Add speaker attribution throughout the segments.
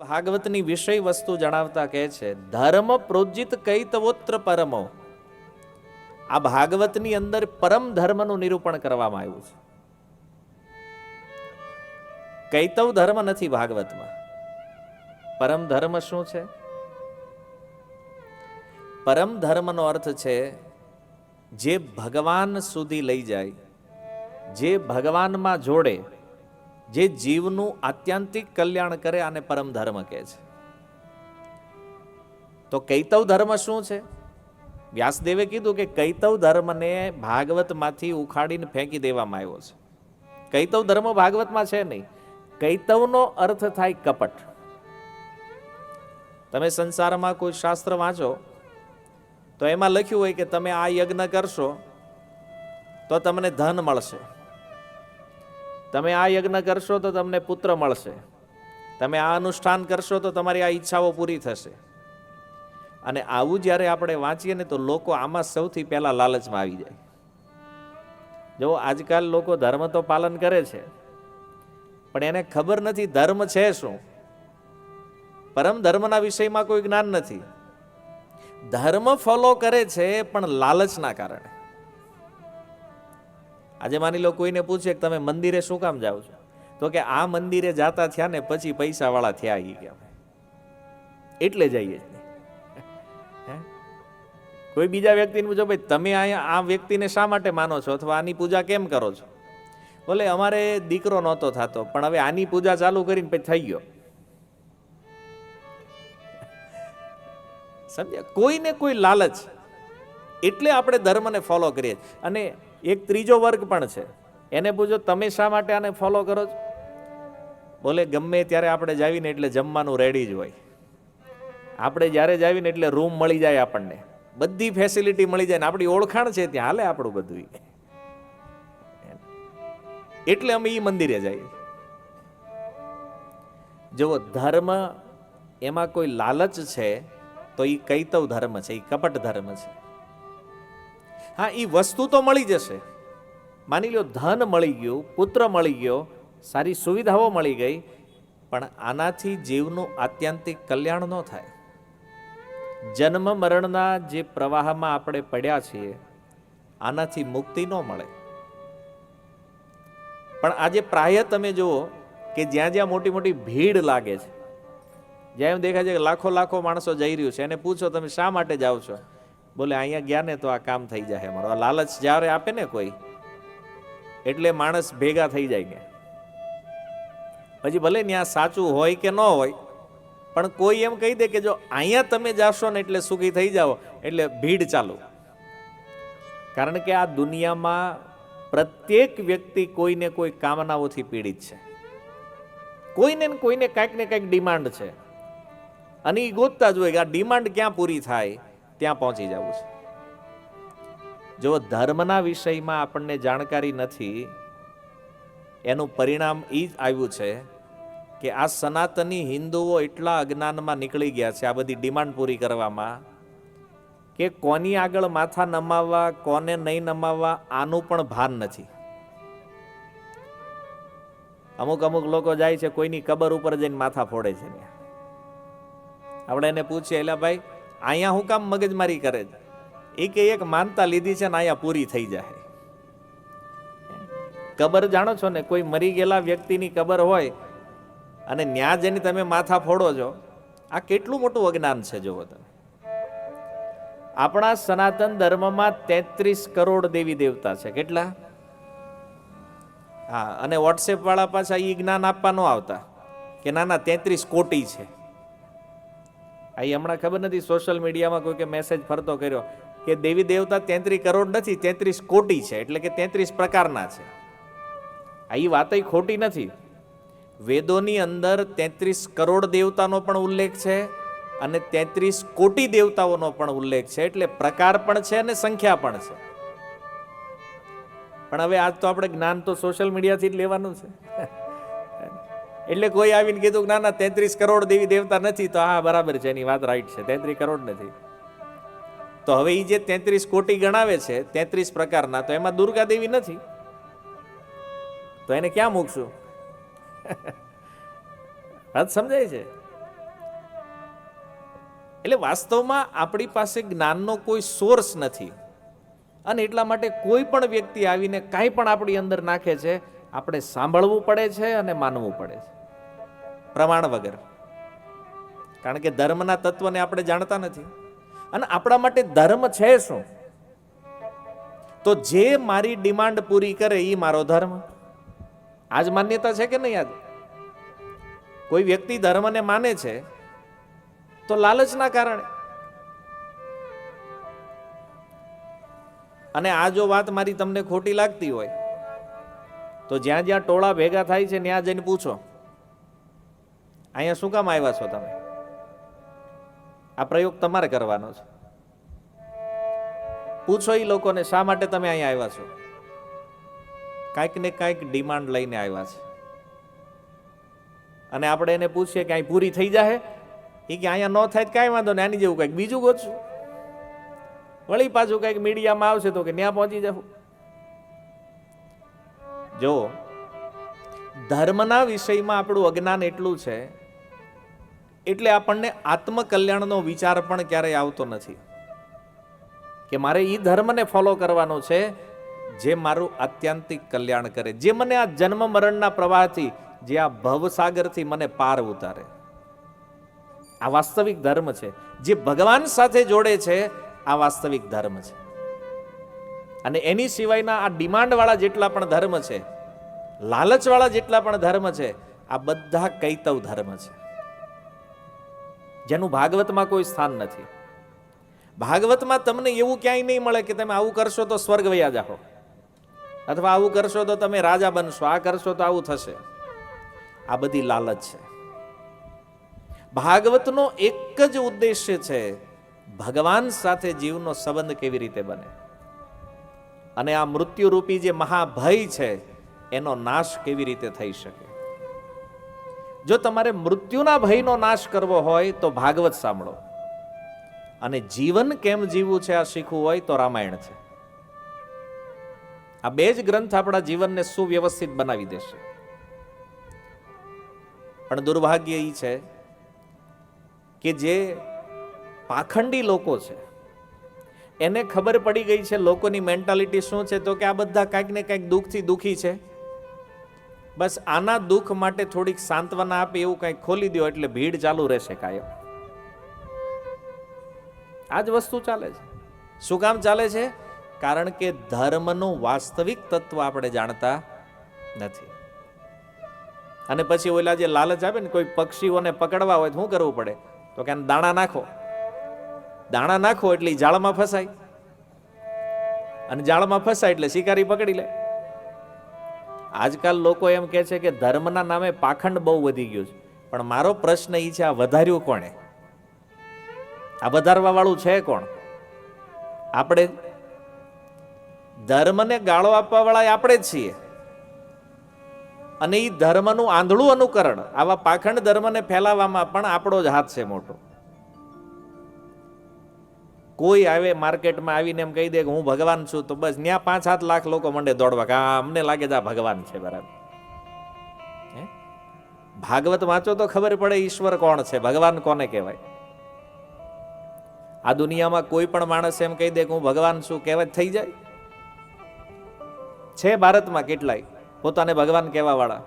Speaker 1: ભાગવતની વિષય વસ્તુ જણાવતા કહે છે, ધર્મ પ્રોજિત કૈતવોત્ર પરમો. આ ભાગવતની અંદર પરમ ધર્મનું નિરૂપણ કરવામાં આવ્યું છે. કૈતવ ધર્મ નથી ભાગવતમાં. પરમ ધર્મ શું છે? પરમ ધર્મનો અર્થ છે, જે ભગવાન સુધી લઈ જાય, જે ભગવાનમાં જોડે જે જીવનું આત્યંતિક કલ્યાણ કરે આને પરમ ધર્મ કહે છે. તો કૈતવ ધર્મ શું છે? વ્યાસદેવે કીધું કે કૈતવ ધર્મને ભાગવતમાંથી ઉખાડીને ફેંકી દેવામાં આવ્યો છે. કૈતવ ધર્મ ભાગવતમાં છે નહીં. કૈતવનો અર્થ થાય કપટ. તમે સંસારમાં કોઈ શાસ્ત્ર વાંચો, તો એમાં લખ્યું હોય કે તમે આ યજ્ઞ કરશો, તો તમને ધન મળશે. તમે આ યજ્ઞ કરશો તો તમને પુત્ર મળશે. તમે આ અનુષ્ઠાન કરશો તો તમારી આ ઈચ્છાઓ પૂરી થશે. અને આવું જ્યારે આપણે વાંચીએ ને તો લોકો આમાં સૌથી પહેલા લાલચમાં આવી જાય. જો આજકાલ લોકો ધર્મ તો પાલન કરે છે. પણ એને ખબર નથી ધર્મ છે શું. પરમ ધર્મના વિષયમાં કોઈ જ્ઞાન નથી. ધર્મ ફોલો કરે છે, પણ લાલચના કારણે. આજે માની લો કોઈને પૂછે કે તમે મંદિરે શું કામ જાઓ છો? તો કે આ મંદિરે જાતા થયા ને પછી પૈસા વાળા થયા ઈ કે એટલે જઈએ કોઈ બીજા વ્યક્તિને પૂછો, ભાઈ, તમે અહીંયા આ વ્યક્તિને શા માટે માનો છો? અથવા આની પૂજા કેમ કરો છો? બોલે અમારે દીકરો નહોતો થતો, પણ હવે આની પૂજા ચાલુ કરીને પછી થઈ ગયો. સમજ્યા? કોઈને કોઈ લાલચ. એટલે આપણે ધર્મને ફોલો કરીએ. અને એક ત્રીજો વર્ગ પણ છે. એને પૂછો, તમે શા માટે આને ફોલો કરો છો? બોલે, ગમે ત્યારે આપણે જાવીને એટલે જમવાનું રેડી જ હોય. આપણે જ્યારે જાવીને એટલે રૂમ મળી જાય આપણને. બધી ફેસિલિટી મળી જાય ને આપણી ઓળખાણ છે ત્યાં. હાલે આપણું બધું. એટલે અમે એ મંદિરે જઈએ. જુઓ, ધર્મ એમાં કોઈ લાલચ છે તો એ કૈતવ ધર્મ છે એ કપટ ધર્મ છે. હા એ વસ્તુ તો મળી જશે. માની લો ધન મળી ગયું, પુત્ર મળી ગયો, સારી સુવિધાઓ મળી ગઈ, પણ આનાથી જીવનું આત્યંતિક કલ્યાણ ન થાય. જન્મ મરણના જે પ્રવાહમાં આપણે પડ્યા છીએ, આનાથી મુક્તિ ન મળે. પણ આજે પ્રાય તમે જુઓ કે જ્યાં જ્યાં મોટી મોટી ભીડ લાગે છે. જ્યાં એમ દેખાય છે કે લાખો લાખો માણસો જઈ રહ્યું છે. એને પૂછો, તમે શા માટે જાઓ છો? બોલે, અહીંયા ગયા ને તો આ કામ થઈ જાય અમારો આ લાલચ જ્યારે આપે ને કોઈ, એટલે માણસ ભેગા થઈ જાય કે પછી ભલે ત્યાં સાચું હોય કે ન હોય, પણ કોઈ એમ કહી દે કે જો અહીંયા તમે જાશો ને એટલે સુખી થઈ જાઓ, એટલે ભીડ ચાલુ. કારણ કે આ દુનિયામાં પ્રત્યેક વ્યક્તિ કોઈને કોઈ કામનાઓથી પીડિત છે. કોઈને કોઈને કાંઈક ને કાંઈક ડિમાન્ડ છે. અને એ ગોતતા જ હોય કે આ ડિમાન્ડ ક્યાં પૂરી થાય? ત્યાં પહોંચી જવું છે. જો ધર્મના વિષયમાં આપણને જાણકારી નથી, એનું પરિણામ એ જ આવ્યું છે કે આ સનાતની હિન્દુઓ એટલા અજ્ઞાનમાં નીકળી ગયા છે આ બધી ડિમાન્ડ પૂરી કરવામાં કે કોની આગળ માથા નમાવવા, કોને નહીં નમાવવા, આનું પણ ભાન નથી. અમુક અમુક લોકો જાય છે કોઈની કબર ઉપર જઈને માથા ફોડે છે આપણે એને પૂછીએ એટલે ભાઈ અહીંયા હું કામ મગજમારી કરે છે. એ કે એક માનતા લીધી છે ને અહીંયા પૂરી થઈ જાય. કબર જાણો છો ને, કોઈ મરી ગયેલા વ્યક્તિની કબર હોય અને ન્યા જેની તમે માથા ફોડો છો, આ કેટલું મોટું અજ્ઞાન છે જુઓ તમે. આપણા સનાતન ધર્મમાં તેત્રીસ કરોડ દેવી દેવતા છે. કેટલા? હા, અને વોટ્સએપ વાળા પાછા એ જ્ઞાન આપવા ન આવતા કે ના ના, તેત્રીસ કોટી છે. આ હમણાં ખબર નથી સોશિયલ મીડિયામાં કોઈ કે મેસેજ ફરતો કર્યો કે દેવી દેવતા તેત્રીસ કરોડ નથી, તેત્રીસ કોટી છે, એટલે કે તેત્રીસ પ્રકારના છે. આ એ વાત ખોટી નથી. વેદોની અંદર તેત્રીસ કરોડ દેવતાનો પણ ઉલ્લેખ છે અને તેત્રીસ કોટી દેવતાઓનો પણ ઉલ્લેખ છે, એટલે પ્રકાર પણ છે અને સંખ્યા પણ છે. પણ હવે આજ તો આપણે જ્ઞાન તો સોશિયલ મીડિયાથી જ લેવાનું છે. એટલે કોઈ આવીને કીધું કે, ના ના, તેત્રીસ કરોડ દેવી દેવતા નથી. તો, હા, બરાબર છે, એની વાત રાઈટ છે, તેત્રીસ કરોડ નથી. તો હવે એ જે તેત્રીસ કોટી ગણાવે છે, તેત્રીસ પ્રકારના, તો એમાં દુર્ગા દેવી નથી. તો એને ક્યાં મૂકશું? વાત સમજાય છે? એટલે વાસ્તવમાં આપણી પાસે જ્ઞાનનો કોઈ સોર્સ નથી. અને એટલા માટે કોઈ પણ વ્યક્તિ આવીને કાંઈ પણ આપણી અંદર નાખે છે, આપણે સાંભળવું પડે છે અને માનવું પડે છે. પ્રમાણ વગર. કારણ કે ધર્મના તત્વને આપણે જાણતા નથી. અને આપણા માટે ધર્મ છે શું? તો જે મારી ડિમાન્ડ પૂરી કરે એ મારો ધર્મ. આજ માન્યતા છે કે નહીં આજ? કોઈ વ્યક્તિ ધર્મને માને છે, તો લાલચના કારણે. અને આ જો વાત મારી તમને ખોટી લાગતી હોય, તો જ્યાં જ્યાં ટોળા ભેગા થાય છે, ત્યાં જઈને પૂછો. અહીંયા શું કામ આવ્યા છો તમે? આ પ્રયોગ તમારે કરવાનો છે. પૂછો એ લોકોને શા માટે તમે અહીંયા આવ્યા છો? કાંઈક ને કાંઈક ડિમાન્ડ લઈને આવ્યા છે. અને આપણે એને પૂછીએ કે અહીં પૂરી થઈ જાય એ કે અહીંયા ન થાય કાંઈ વાંધો ને આની જેવું કંઈક બીજું ગોતશું. વળી પાછું કંઈક મીડિયામાં આવશે તો કે ત્યાં પહોંચી જવું જો, ધર્મના વિષયમાં આપણું અજ્ઞાન એટલું છે એટલે આપણને આત્મકલ્યાણનો વિચાર પણ ક્યારેય આવતો નથી. કે મારે એ ધર્મને ફોલો કરવાનો છે, જે મારું આત્યંતિક કલ્યાણ કરે, જે મને આ જન્મ મરણના પ્રવાહથી, જે આ ભવસાગરથી મને પાર ઉતારે. આ વાસ્તવિક ધર્મ છે. જે ભગવાન સાથે જોડે છે, આ વાસ્તવિક ધર્મ છે. અને એની સિવાયના આ ડિમાન્ડવાળા જેટલા પણ ધર્મ છે, લાલચવાળા જેટલા પણ ધર્મ છે, આ બધા કૈતવ ધર્મ છે. જેનું ભાગવતમાં કોઈ સ્થાન નથી. ભાગવતમાં તમને એવું ક્યાંય નહીં મળે કે તમે આવું કરશો તો સ્વર્ગ વયા જાઓ. અથવા આવું કરશો તો તમે રાજા બનશો. આ કરશો તો આવું થશે. આ બધી લાલચ છે. ભાગવતનો એક જ ઉદ્દેશ્ય છે ભગવાન સાથે જીવનો સંબંધ કેવી રીતે બને. અને આ મૃત્યુરૂપી જે મહાભય છે, એનો નાશ કેવી રીતે થઈ શકે? જો તમારે મૃત્યુના ભયનો નાશ કરવો હોય તો ભાગવત સાંભળો. અને જીવન કેમ જીવવું છે આ શીખવું હોય તો રામાયણ છે. આ બે જ ગ્રંથ આપણા જીવનને સુવ્યવસ્થિત બનાવી દેશે. પણ દુર્ભાગ્ય એ છે કે જે પાખંડી લોકો છે, એને ખબર પડી ગઈ છે લોકોની મેન્ટાલિટી શું છે તો કે આ બધા કાંઈક ને કાંઈક દુઃખથી દુઃખી છે. બસ આના દુઃખ માટે થોડીક સાંત્વના આપે એવું કંઈક ખોલી દો એટલે ભીડ ચાલુ રહેશે કાયમ. આ જ વસ્તુ ચાલે છે. શું કામ ચાલે છે? કારણ કે ધર્મનું વાસ્તવિક તત્વ આપણે જાણતા નથી. અને પછી ઓલા જે લાલચ આપે ને કોઈ પક્ષીઓને પકડવા હોય તો શું કરવું પડે? તો કે દાણા નાખો. દાણા નાખો એટલે જાળમાં ફસાય. અને જાળમાં ફસાય એટલે શિકારી પકડી લે. આજકાલ લોકો એમ કહે છે કે ધર્મના નામે પાખંડ બહુ વધી ગયું છે. પણ મારો પ્રશ્ન એ છે, આ વધાર્યું કોણે? આ વધારવા વાળું છે કોણ? આપણે ધર્મને ગાળો આપવા વાળા આપણે જ છીએ. અને એ ધર્મનું આંધળું અનુકરણ, આવા પાખંડ ધર્મને ફેલાવવામાં પણ આપણો જ હાથ છે મોટો. કોઈ આવે માર્કેટમાં આવીને એમ કહી દે કે હું ભગવાન છું, તો બસ ત્યાં પાંચ સાત લાખ લોકો મંડે દોડવા કે અમને લાગે આ ભગવાન છે બરાબર? ભાગવત વાંચો તો ખબર પડે ઈશ્વર કોણ છે, ભગવાન કોને કહેવાય? આ દુનિયામાં કોઈ પણ માણસ એમ કહી દે કે હું ભગવાન છું કહેવાય થઈ જાય? છે ભારતમાં કેટલાય, પોતાને ભગવાન કહેવા વાળા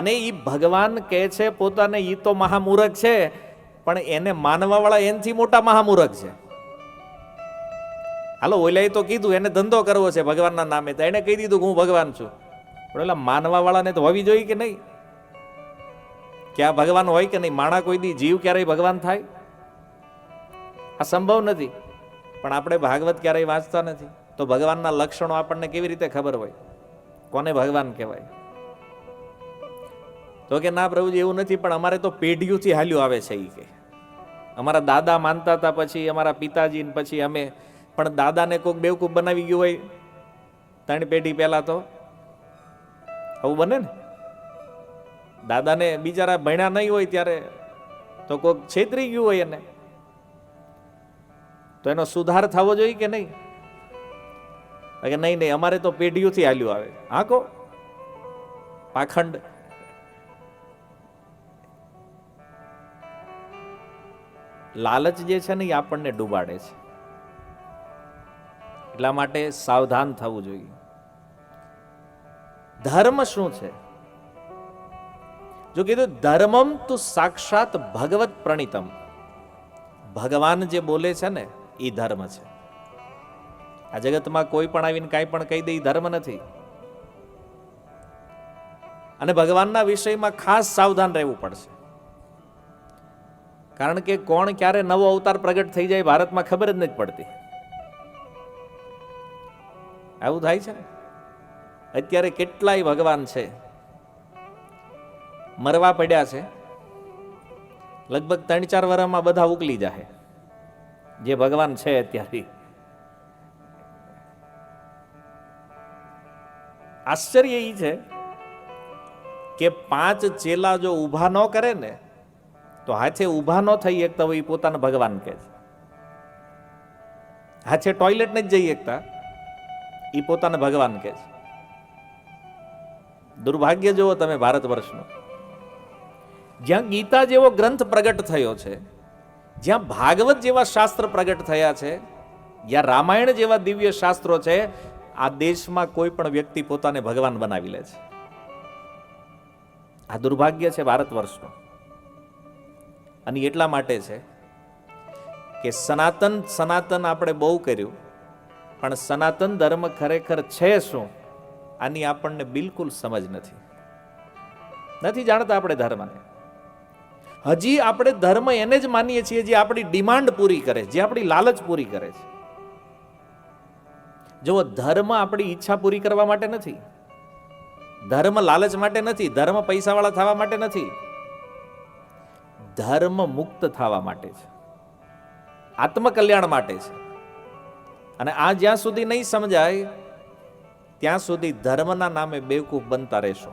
Speaker 1: અને એ ભગવાન કહે છે પોતાને એ તો મહામૂરખ છે, પણ એને માનવા વાળા એનથી મોટા મહામૂરખ છે. હાલો, ઓલાએ તો કીધું, એને ધંધો કરવો છે ભગવાનના નામે, તો એને કહી દીધું કે હું ભગવાન છું. પણ ઓલા માનવા વાળાને તો હોવી જોઈએ કે નહીં? કે આ ભગવાન હોય કે નહીં? માણા કોઈ દી જીવ ક્યારેય ભગવાન થાય? આ સંભવ નથી. પણ આપણે ભાગવત ક્યારેય વાંચતા નથી. તો ભગવાનના લક્ષણો આપણને કેવી રીતે ખબર હોય? કોને ભગવાન કહેવાય? તો કે ના પ્રભુજી, એવું નથી, પણ અમારે તો પેઢીઓથી હાલ્યું આવે છે એ કે. અમારા દાદા માનતા હતા પછી, અમારા પિતાજી પછી અમે પણ દાદાને કોઈક બેવકૂફ બનાવી ગયું હોય, ત્રણ પેઢી પહેલા તો. આવું બને ને? દાદાને બિચારા ભણ્યા નહીં હોય ત્યારે તો કોઈક છેતરી ગયું હોય એને. તો એનો સુધાર થવો જોઈએ કે નહીં? કે નહીં નહીં, અમારે તો પેઢીઓથી હાલ્યું આવે. હા કો? પાખંડ. લાલચ જે છે ને એ આપણને ડૂબાડે છે. એટલા માટે સાવધાન થવું જોઈએ. ધર્મ શું છે? જો કીધું, ધર્મમ તું સાક્ષાત ભગવત પ્રણિતમ. ભગવાન જે બોલે છે ને એ ધર્મ છે. આ જગતમાં કોઈ પણ આવીને કાંઈ પણ કહી દે એ ધર્મ નથી. અને ભગવાનના વિષયમાં ખાસ સાવધાન રહેવું પડશે. કારણ કે કોણ ક્યારે નવો અવતાર પ્રગટ થઈ જાય ભારતમાં ખબર જ નથી પડતી. આવું થાય છે ને? અત્યારે કેટલાય ભગવાન છે, મરવા પડ્યા છે, લગભગ ત્રણ ચાર વર્ષમાં બધા ઉકલી જાય જે ભગવાન છે અત્યારે. આશ્ચર્ય એ છે કે પાંચ ચેલા જો ઊભા ન કરે ને, તો હાથે ઊભા ન થઈ એકતા હોય એ પોતાના ભગવાન કહે છે. હાથે ટોયલેટ નથી જઈ એકતા એ પોતાને ભગવાન કહે છે. દુર્ભાગ્ય જુઓ તમે ભારત વર્ષનું. જ્યાં ગીતા જેવો ગ્રંથ પ્રગટ થયો છે, જ્યાં ભાગવત જેવા શાસ્ત્ર પ્રગટ થયા છે, જ્યાં રામાયણ જેવા દિવ્ય શાસ્ત્રો છે, આ દેશમાં કોઈ પણ વ્યક્તિ પોતાને ભગવાન બનાવી લે છે. આ દુર્ભાગ્ય છે ભારત વર્ષનું. અને એટલા માટે છે કે સનાતન સનાતન આપણે બહુ કર્યું. પણ સનાતન ધર્મ ખરેખર છે શું? આની આપણને બિલકુલ સમજ નથી. નથી જાણતા આપણે ધર્મને? હજી આપણે ધર્મ એને જ માનીએ છીએ જે આપણી ડિમાન્ડ પૂરી કરે, જે આપણી લાલચ પૂરી કરે છે. જો ધર્મ આપણી ઈચ્છા પૂરી કરવા માટે નથી. ધર્મ લાલચ માટે નથી, ધર્મ પૈસાવાળા થવા માટે નથી. ધર્મ મુક્ત થવા માટે છે. આત્મકલ્યાણ માટે છે. અને આ જ્યાં સુધી નહીં સમજાય ત્યાં સુધી ધર્મના નામે બેવકૂફ બનતા રહેશો.